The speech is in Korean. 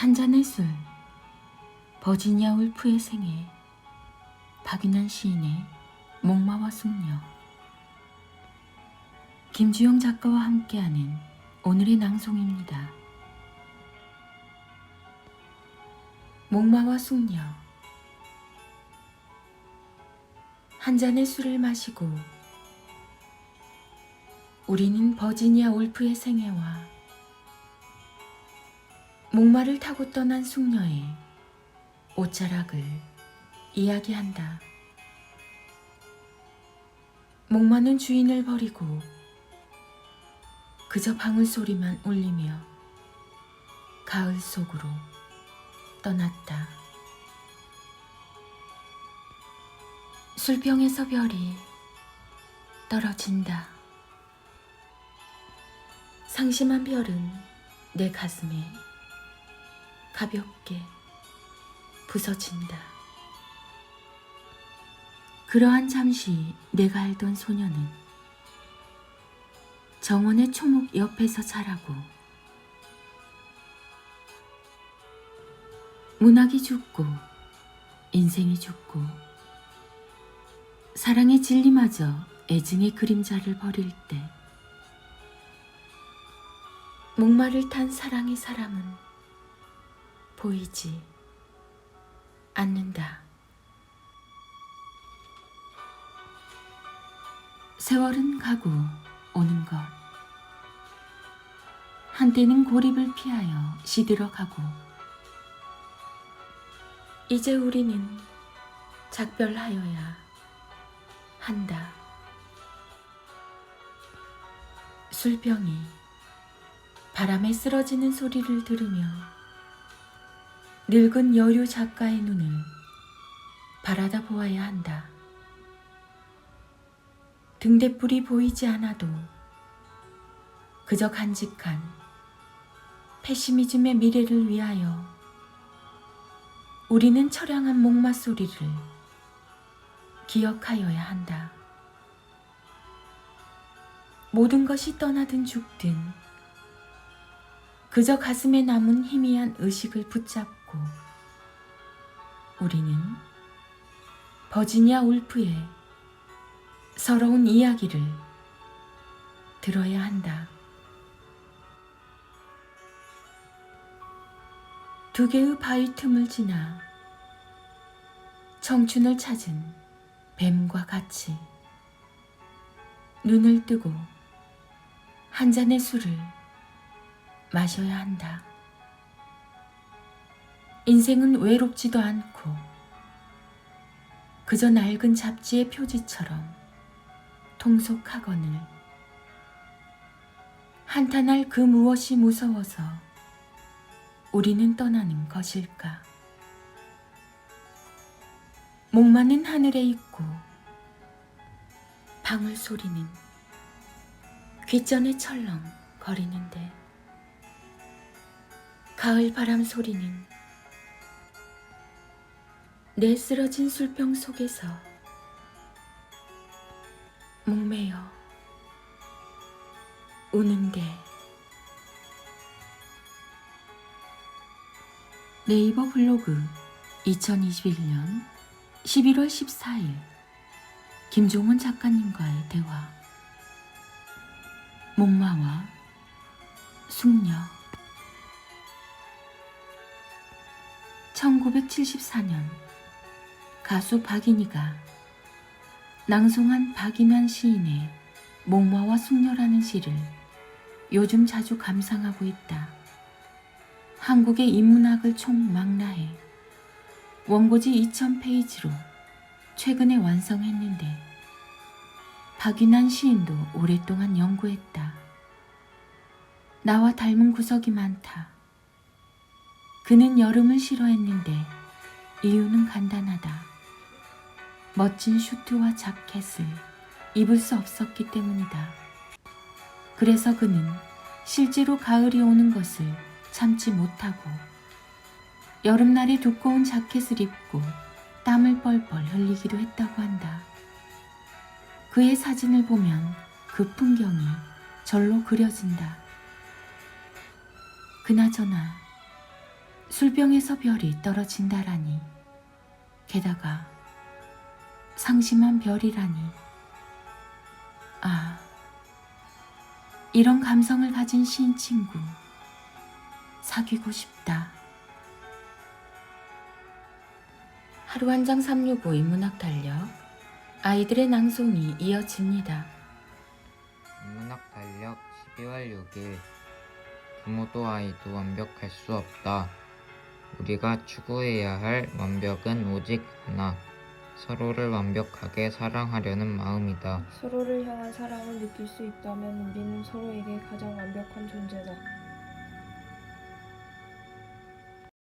한 잔의 술. 버지니아 울프의 생애 박윤환 시인의 목마와 숙녀. 김주영 작가와 함께하는 오늘의 낭송입니다. 목마와 숙녀. 한 잔의 술을 마시고 우리는 버지니아 울프의 생애와 목마를 타고 떠난 숙녀의 옷자락을 이야기한다. 목마는 주인을 버리고 그저 방울 소리만 울리며 가을 속으로 떠났다. 술병에서 별이 떨어진다. 상심한 별은 내 가슴에 가볍게 부서진다. 그러한 잠시 내가 알던 소녀는 정원의 초목 옆에서 자라고 문학이 죽고 인생이 죽고 사랑의 진리마저 애증의 그림자를 버릴 때 목마를 탄 사랑의 사람은 보이지 않는다. 세월은 가고 오는 것. 한때는 고립을 피하여 시들어 가고 이제 우리는 작별하여야 한다. 술병이 바람에 쓰러지는 소리를 들으며 늙은 여류 작가의 눈을 바라다 보아야 한다. 등대불이 보이지 않아도 그저 간직한 페시미즘의 미래를 위하여 우리는 처량한 목마 소리를 기억하여야 한다. 모든 것이 떠나든 죽든 그저 가슴에 남은 희미한 의식을 붙잡고 우리는 버지니아 울프의 서러운 이야기를 들어야 한다. 두 개의 바위 틈을 지나 청춘을 찾은 뱀과 같이 눈을 뜨고 한 잔의 술을 마셔야 한다. 인생은 외롭지도 않고 그저 낡은 잡지의 표지처럼 통속하거늘 한탄할 그 무엇이 무서워서 우리는 떠나는 것일까? 목마는 하늘에 있고 방울 소리는 귓전에 철렁 거리는데 가을 바람 소리는 내 쓰러진 술병 속에서 목매여 우는데 네이버 블로그 2021년 11월 14일 김종원 작가님과의 대화. 목마와 숙녀. 1974년 가수 박인희가 낭송한 박인환 시인의 목마와 숙녀라는 시를 요즘 자주 감상하고 있다. 한국의 인문학을 총망라해 원고지 2000페이지로 최근에 완성했는데 박인환 시인도 오랫동안 연구했다. 나와 닮은 구석이 많다. 그는 여름을 싫어했는데 이유는 간단하다. 멋진 슈트와 자켓을 입을 수 없었기 때문이다. 그래서 그는 실제로 가을이 오는 것을 참지 못하고 여름날에 두꺼운 자켓을 입고 땀을 뻘뻘 흘리기도 했다고 한다. 그의 사진을 보면 그 풍경이 절로 그려진다. 그나저나 술병에서 별이 떨어진다라니. 게다가 상심한 별이라니. 아, 이런 감성을 가진 시인 친구 사귀고 싶다. 하루 한 장 365 인문학 달력 아이들의 낭송이 이어집니다. 인문학 달력 12월 6일 부모도 아이도 완벽할 수 없다. 우리가 추구해야 할 완벽은 오직 하나. 서로를 완벽하게 사랑하려는 마음이다. 서로를 향한 사랑을 느낄 수 있다면 우리는 서로에게 가장 완벽한 존재다.